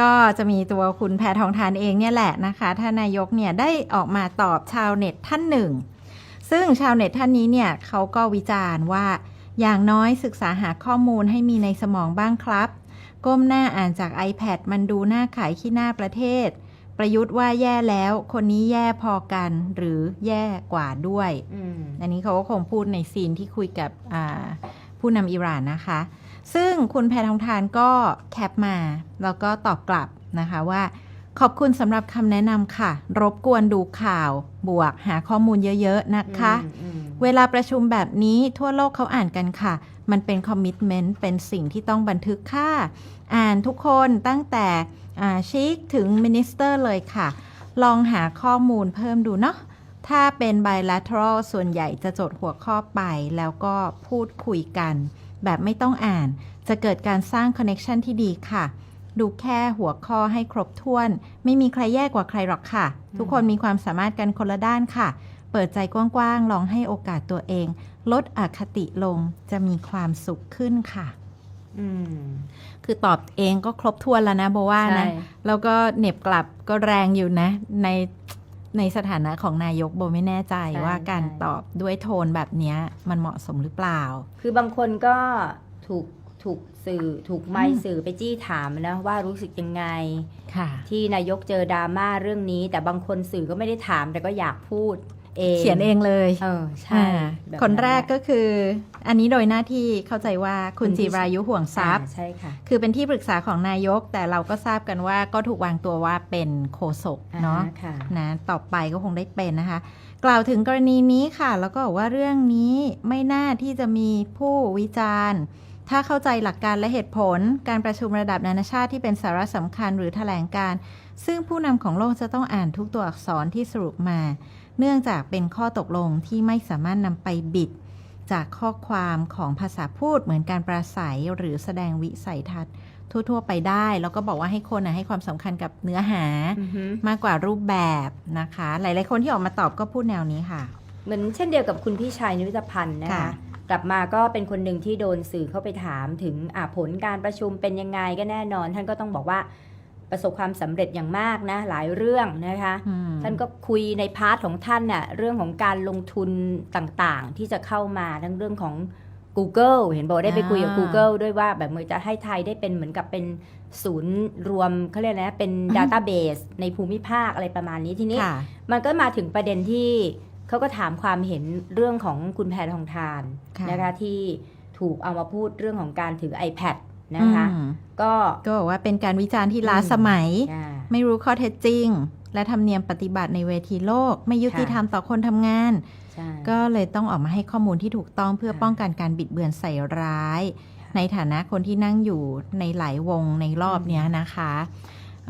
ก็จะมีตัวคุณแพทองทานเองเนี่ยแหละนะคะท่านนายกเนี่ยได้ออกมาตอบชาวเน็ตท่านหนึ่ง ซึ่งชาวเน็ตท่านนี้เนี่ยเขาก็วิจารณ์ว่า อย่างน้อยศึกษาหาข้อมูลให้มีในสมองบ้างครับ ก้มหน้าอ่านจาก iPad มันดูหน้าขายขี้หน้าประเทศ ประยุทธ์ว่าแย่แล้ว คนนี้แย่พอกันหรือแย่กว่าด้วยอืมอันนี้เขาก็คงพูดในซีนที่คุยกับอ่าผู้นำอิหร่านนะคะ ซึ่งคุณแพทองทานก็แคปมา แล้วก็ตอบกลับนะคะว่า ขอบคุณสำหรับคำแนะนำค่ะ รบกวนดูข่าวบวกหาข้อมูลเยอะๆนะคะอืมอืมเวลาประชุมแบบนี้ทั่วโลกเขาอ่านกันค่ะ มันเป็นคอมมิชเมนต์เป็นสิ่งที่ต้องบันทึกค่ะ อ่านทุกคนตั้งแต่ชิคถึงมินิสเตอร์เลยค่ะ ลองหาข้อมูลเพิ่มดูเนาะถ้าเป็น bilateral ส่วนใหญ่จะจดหัวข้อไปแล้วก็พูดคุยกัน แบบไม่ต้องอ่าน จะเกิดการสร้าง connection ที่ดีค่ะ ดูแค่หัวข้อให้ครบถ้วน ไม่มีใครแย่กว่าใครหรอกค่ะ ทุกคนมีความสามารถกันคนละด้านค่ะ เปิดใจกว้างๆ ลองให้โอกาสตัวเอง ลดอคติลงจะมีความสุขขึ้นค่ะอืมคือตอบเองก็ครบถ้วนแล้วนะโบว่านะใช่แล้วก็เหน็บกลับก็แรงอยู่นะ ใน ในสถานะของนายกโบไม่แน่ใจใช่ว่าการใช่ ตอบด้วยโทนแบบเนี้ยมันเหมาะสมหรือเปล่า คือบางคนก็ถูกถูกสื่อถูกไมอืค์ม สื่อไปจี้ถามนะว่ารู้สึกยังไง ค่ะ ที่นายกเจอดราม่าเรื่องนี้ แต่บางคนสื่อก็ไม่ได้ถามแต่ก็อยากพูด เองเขียนเองเลยเออใช่อ่าแบบคนแรกอะก็คือ อันนี้โดยหน้าที่เข้าใจว่าคุณคุณพิจิรายุห่วงทรัพย์อ่าใช่ค่ะคือเป็นที่ปรึกษาของนายก แต่เราก็ทราบกันว่าก็ถูกวางตัวว่าเป็นโฆษกเนาะอ่ค่ะนะต่อไปก็คงได้เป็นนะคะ กล่าวถึงกรณีนี้ค่ะ แล้วก็บอกว่าเรื่องนี้ไม่น่าที่จะมีผู้วิจารณ์ถ้าเข้าใจหลักการและเหตุผล การประชุมระดับนานาชาติที่เป็นสาระสำคัญหรือแถลงการ ซึ่งผู้นำของโลกจะต้องอ่านทุกตัวอักษรที่สรุปมา เนื่องจากเป็นข้อตกลงที่ไม่สามารถนำไปบิด จากข้อความของภาษาพูดเหมือนการปราศัยหรือแสดงวิสัยทัศน์ทั่ว ๆ ไปได้ แล้วก็บอกว่าให้คนนะให้ความสำคัญกับเนื้อหาอือฮึมากกว่ารูปแบบนะคะ หลาย ๆ คนที่ออกมาตอบก็พูดแนวนี้ค่ะ เหมือนเช่นเดียวกับคุณพี่ชัยนิวิตพันธ์นะคะค่ะกลับมาก็เป็นคนหนึ่งที่โดนสื่อเข้าไปถามถึงอ่าผลการประชุมเป็นยังไงก็แน่นอน ท่านก็ต้องบอกว่า ประสบความสำเร็จอย่างมากนะหลายเรื่องนะคะอืมท่านก็คุยในพาร์ทของท่านน่ะเรื่องของการลงทุนต่างๆ ที่จะเข้ามาทั้งเรื่องของ Google เห็นบอกได้ไปคุยกับอ่า Google ด้วยว่าแบบเหมือนจะให้ไทยได้เป็นเหมือนกับเป็นศูนย์รวมเขาเรียกอะไรนะเป็นอืม Database ในภูมิภาคอะไรประมาณนี้ทีนี้ค่ะมันก็มาถึงประเด็นที่เขาก็ถามความเห็นเรื่องของคุณแพทองทานค่ะนะคะที่ถูกเอามาพูดเรื่องของการถือ iPad นะคะอืมก็ก็บอกว่าเป็นการวิจารณ์ที่ล้าอืมสมัยอ่าไม่รู้ข้อเท็จจริง และธรรมเนียมปฏิบัติในเวทีโลก ไม่ยุติธรรมต่อคนทำงานใช่ก็เลยต้องออกมาให้ข้อมูลที่ถูกต้องเพื่อค่ะป้องกันการบิดเบือนใส่ร้าย ในฐานะคนที่นั่งอยู่ในหลายวงในรอบเนี้ยนะคะ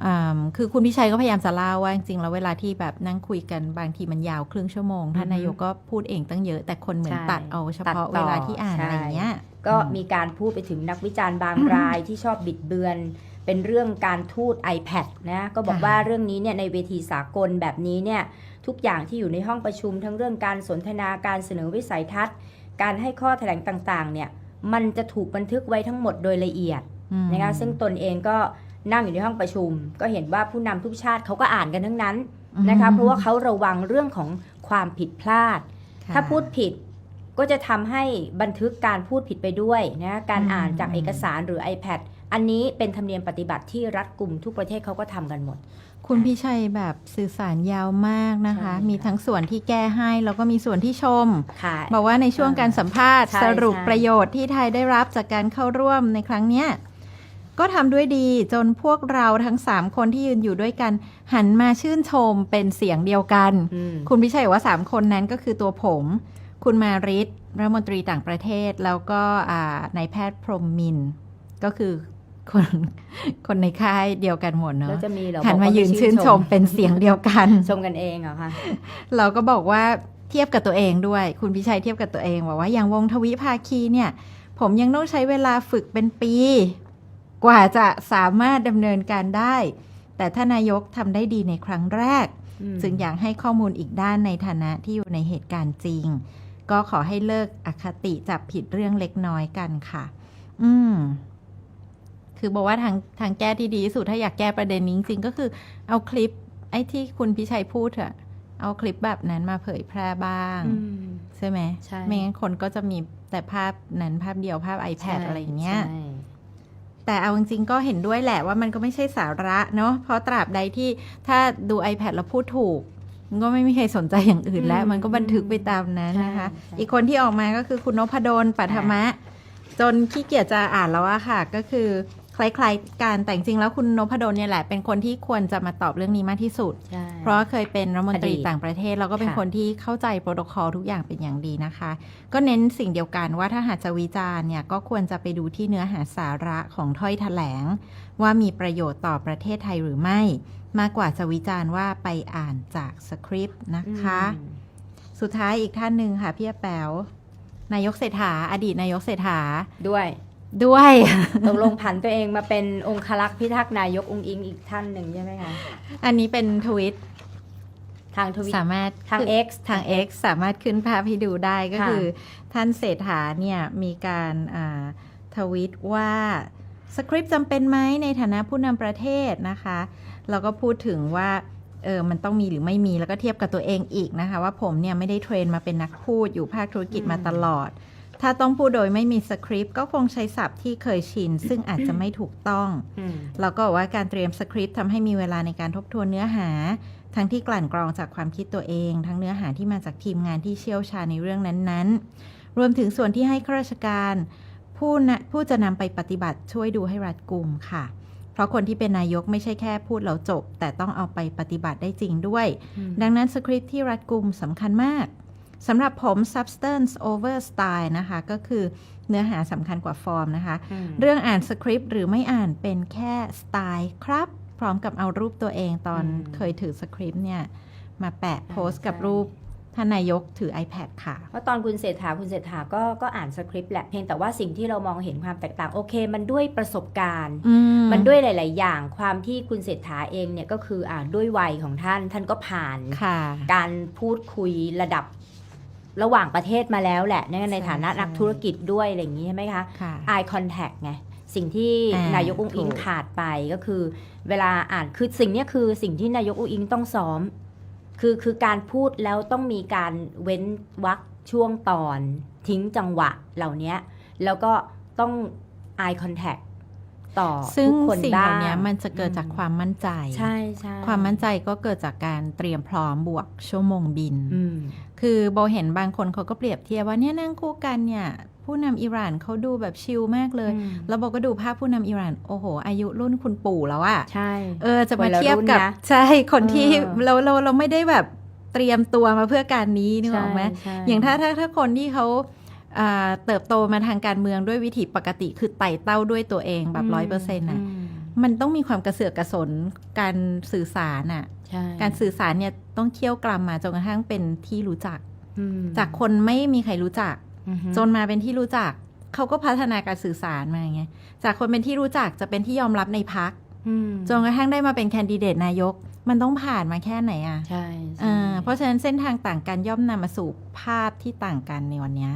อืมคือคุณพิชัยก็พยายามจะเล่าว่าจริงๆแล้วเวลาที่แบบนั่งคุยกันบางทีมันยาวครึ่งชั่วโมง ท่านนายกก็พูดเองตั้งเยอะแต่คนเหมือนใช่ตัดเอาเฉพาะตัดต่อเวลาที่อ่านใช่อะไรเงี้ย ก็อืมมีการพูดไปถึงนักวิจารณ์บางรายที่ชอบบิดเบือน เป็นเรื่องการทูต iPad นะก็บอกค่ะว่าเรื่องนี้เนี่ยในเวทีสากลแบบนี้เนี่ยทุกอย่างที่อยู่ในห้องประชุม ทั้งเรื่องการสนทนาการเสนอวิสัยทัศน์ การให้ข้อแถลงต่างๆเนี่ยมันจะถูกบันทึกไว้ทั้งหมดโดยละเอียดอืมนะคะซึ่งตนเองก็นั่งอยู่ในห้องประชุม ก็เห็นว่าผู้นำทุกชาติเขาก็อ่านกันทั้งนั้นนะคะเพราะว่าเขาระวังเรื่องของความผิดพลาดค่ะถ้าพูดผิด ก็จะทำให้บันทึกการพูดผิดไปด้วยนะการอืมอ่านจากอืมเอกสารหรือ iPad อันนี้เป็นธรรมเนียมปฏิบัติที่รัฐกลุ่มทุกประเทศเขาก็ทำกันหมด คุณพิชัยแบบสื่อสารยาวมากนะคะใช่ค่ะมีทั้งส่วนที่แก้ให้แล้วก็มีส่วนที่ชมค่ะบอกว่าในช่วงการสัมภาษณ์ใช่สรุปใช่ประโยชน์ที่ไทยได้รับจากการเข้าร่วมในครั้งเนี้ยก็ทำด้วยดีจนพวกเราทั้ง 3 คนที่ยืนอยู่ด้วยกัน หันมาชื่นชมเป็นเสียงเดียวกันอืมคุณพิชัยบอกว่า 3 คนนั้นก็คือตัวผม คุณมาริศรัฐมนตรีต่างประเทศ แล้วก็อ่านายแพทย์พรหมมินทร์ก็คือคนคนในค่ายเดียวกันหมดเนาะแล้วจะมีเหรอหันบอกมาว่ายืนไชื่นชมเป็นเสียงเดียวกัน ชมกันเองเหรอคะ เราก็บอกว่าเทียบกับตัวเองด้วย คุณพิชัยเทียบกับตัวเองบอกว่าอย่างวงทวิภาคีเนี่ย ผมยังต้องใช้เวลาฝึกเป็นปี กว่าจะสามารถดำเนินการได้ แต่ท่านนายกทำได้ดีในครั้งแรกอืมจึงอยากให้ข้อมูลอีกด้านในฐานะที่อยู่ในเหตุการณ์จริง ก็ขอให้เลิกอคติจับผิดเรื่องเล็กน้อยกันค่ะ อืม คือบอกว่าทางทางแก้ที่ดีที่สุดถ้าอยากแก้ประเด็นนี้จริงๆก็คือเอาคลิป ไอ้ที่คุณพิชัยพูดเถอะเอาคลิปแบบนั้นมาเผยแพร่บ้างอืมใช่ไหมใช่ไม่งั้นคนก็จะมีแต่ภาพนั้นภาพเดียวภาพ iPad อะไรอย่างเงี้ยใช่แต่เอาจริงๆก็เห็นด้วยแหละว่ามันก็ไม่ใช่สาระเนาะเพราะตราบใดที่ถ้าดู iPad แล้วพูดถูกมัน ก็ไม่มีใครสนใจอย่างอื่นแล้ว มันก็บันทึกไปตามนั้นนะคะ อีกคนที่ออกมาก็คือคุณนพดลปัทมะ จนขี้เกียจจะอ่านแล้วอะค่ะ ก็คือ คล้ายๆการแต่จริงๆแล้วคุณนพดลเนี่ยแหละ เป็นคนที่ควรจะมาตอบเรื่องนี้มากที่สุดใช่เพราะว่าเคยเป็นรัฐมนตรีอดีตต่างประเทศ แล้วก็เป็นค่ะคนที่เข้าใจโปรโตคอลทุกอย่างเป็นอย่างดีนะคะ ก็เน้นสิ่งเดียวกันว่าถ้าหากจะวิจารณ์เนี่ยก็ควรจะไปดูที่เนื้อหาสาระของถ้อยแถลง ว่ามีประโยชน์ต่อประเทศไทยหรือไม่ มากกว่าจะวิจารณ์ว่าไปอ่านจากสคริปต์นะคะอืมสุดท้ายอีกท่านหนึ่งค่ะพี่แป๋วนายกเศรษฐาอดีตนายกเศรษฐาด้วย ด้วย ตกลงผันตัวเองมาเป็นองคลักษ์พิทักษ์นายกองค์อิงอีกท่านหนึ่งใช่ไหมคะอันนี้เป็นทวิตทางทวิตสามารถทางขึ้น X ทาง X สามารถขึ้นภาพให้ดูได้ก็ค่ะคือ ท่านเศรษฐาเนี่ยมีการอ่าทวิตว่าสคริปต์จำเป็นไหมในฐานะผู้นำประเทศนะคะแล้วก็พูดถึงว่าเออมันต้องมีหรือไม่มีแล้วก็เทียบกับตัวเองอีกนะคะ ว่าผมเนี่ยไม่ได้เทรนมาเป็นนักพูดอยู่ภาคธุรกิจมาตลอด ถ้าต้องพูดโดยไม่มีสคริปต์ก็คงใช้ศัพท์ที่เคยชิน ซึ่งอาจจะไม่ถูกต้องอืมแล้วก็บอกว่าการเตรียมสคริปต์ทำให้มีเวลาในการทบทวนเนื้อหา ทั้งที่กลั่นกรองจากความคิดตัวเอง ทั้งเนื้อหาที่มาจากทีมงานที่เชี่ยวชาญในเรื่องนั้นๆ รวมถึงส่วนที่ให้ข้าราชการ ผู้นะผู้จะนำไปปฏิบัติช่วยดูให้รัดกุมค่ะเพราะคนที่เป็นนายกไม่ใช่แค่พูดแล้วจบ แต่ต้องเอาไปปฏิบัติได้จริงด้วย ดังนั้นสคริปต์ที่รัดกุมสำคัญมาก สำหรับผม substance over style นะคะ ก็คือเนื้อหาสำคัญกว่าฟอร์มนะคะมเรื่องอ่านสคริปต์หรือไม่อ่านเป็นแค่สไตล์ครับ พร้อมกับเอารูปตัวเองตอนอืมเคยถือสคริปต์เนี่ย มาแปะโพสต์ใช่กับรูปท่านนายกถือ iPad ค่ะ เพราะตอนคุณเศรษฐาคุณเศรษฐาก็ก็อ่านสคริปต์แหละ เพียงแต่ว่าสิ่งที่เรามองเห็นความแตกต่าง โอเค มันด้วยประสบการณ์อืมันด้วยหลาย ๆ อย่างความที่คุณเศรษฐาเองเนี่ยก็คืออ่านด้วยวัยของท่านท่านก็ผ่านค่ะการพูดคุยระดับ ระหว่างประเทศมาแล้วแหละ ในในใช่ฐานะใช่นักธุรกิจด้วยอะไรอย่างนี้ใช่ไหมคะค่ะ eye contact ไงสิ่งที่อ่านนายกอุ้งอิงถูกขาดไปก็คือ เวลาอ่านคือสิ่งเนี้ยคือสิ่งที่นายกอุ้งอิงต้องซ้อม คือคือการพูดแล้วต้องมีการเว้นวรรคช่วงตอน ทิ้งจังหวะเหล่านี้แล้วก็ต้อง eye contact ต่อซึ่งทุกคนสิ่งเหบ้าล่างนี้มันจะเกิดจากอืความมั่นใจ ใช่ใช่ความมั่นใจก็เกิดจากการเตรียมพร้อมบวกชั่วโมงบินอืมคือโบเห็นบางคนเขาก็เปรียบเทียบว่าเนี่ยนั่งคู่กันเนี่ย ผู้นำอิหร่านเขาดูแบบชิลมากเลยอืมแล้วโบก็ดูภาพผู้นำอิหร่าน โอ้โห อายุรุ่นคุณปู่แล้วอะใช่ เออจะมาคนละเทียบกับรุ่นนะใช่คนที่เออเราเราเราไม่ได้แบบเตรียมตัวมาเพื่อการนี้นึกออกไหมใช่อย่างถ้าถ้าถ้าคนที่เขาอ่า เติบโตมาทางการเมืองด้วยวิถีปกติคือไต่เต้าด้วยตัวเองแบบร้อยเปอร์เซ็นต์่ะมมันต้องมีความกระเสือกกระสนการสื่อสารอะใช่การสื่อสารเนี่ยต้องเคี่ยวกรำมาจนกระทั่งเป็นที่รู้จักอืมจากคนไม่มีใครรู้จักอือฮึจนมาเป็นที่รู้จัก เขาก็พัฒนาการสื่อสารมาไงจากคนเป็นที่รู้จักจะเป็นที่ยอมรับในพักอืมจนกระทั่งได้มาเป็นแคนดิเดตนายก มันต้องผ่านมาแค่ไหนอะใช่ใช่อ่าเพราะฉะนั้นเส้นทางต่างกันย่อมนำมาสู่ภาพที่ต่างกันในวันเนี้ย